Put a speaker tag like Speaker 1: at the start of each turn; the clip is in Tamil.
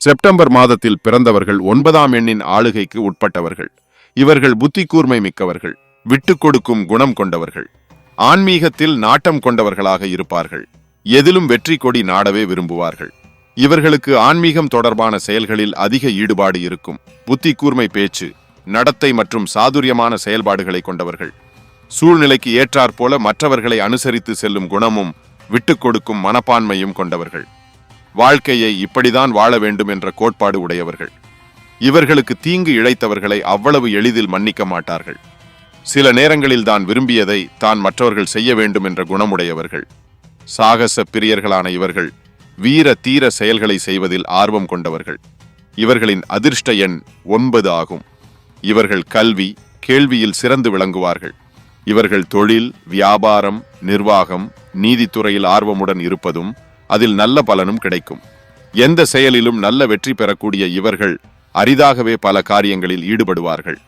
Speaker 1: செப்டம்பர் மாதத்தில் பிறந்தவர்கள் ஒன்பதாம் எண்ணின் ஆளுகைக்கு உட்பட்டவர்கள். இவர்கள் புத்தி கூர்மை மிக்கவர்கள் விட்டுக் கொடுக்கும் குணம் கொண்டவர்கள். ஆன்மீகத்தில் நாட்டம் கொண்டவர்களாக இருப்பார்கள். எதிலும் வெற்றி கொடி நாடவே விரும்புவார்கள். இவர்களுக்கு ஆன்மீகம் தொடர்பான செயல்களில் அதிக ஈடுபாடு இருக்கும். புத்தி கூர்மை பேச்சு நடத்தை மற்றும் சாதுரியமான செயல்பாடுகளை கொண்டவர்கள். சூழ்நிலைக்கு ஏற்றாற்போல மற்றவர்களை அனுசரித்து செல்லும் குணமும் விட்டுக் கொடுக்கும் மனப்பான்மையும் கொண்டவர்கள். வாழ்க்கையை இப்படிதான் வாழ வேண்டும் என்ற கோட்பாடு உடையவர்கள். இவர்களுக்கு தீங்கு இழைத்தவர்களை அவ்வளவு எளிதில் மன்னிக்க மாட்டார்கள். சில நேரங்களில் தான் விரும்பியதை தான் மற்றவர்கள் செய்ய வேண்டும் என்ற குணமுடையவர்கள். சாகச பிரியர்களான இவர்கள் வீர தீர செயல்களை செய்வதில் ஆர்வம் கொண்டவர்கள். இவர்களின் அதிர்ஷ்ட எண் ஒன்பது ஆகும். இவர்கள் கல்வி கேள்வியில் சிறந்து விளங்குவார்கள். இவர்கள் தொழில் வியாபாரம் நிர்வாகம் நீதித்துறையில் ஆர்வமுடன் இருப்பதும் அதில் நல்ல பலனும் கிடைக்கும். எந்த செயலிலும் நல்ல வெற்றி பெறக்கூடிய இவர்கள் அரிதாகவே பல காரியங்களில் ஈடுபடுவார்கள்.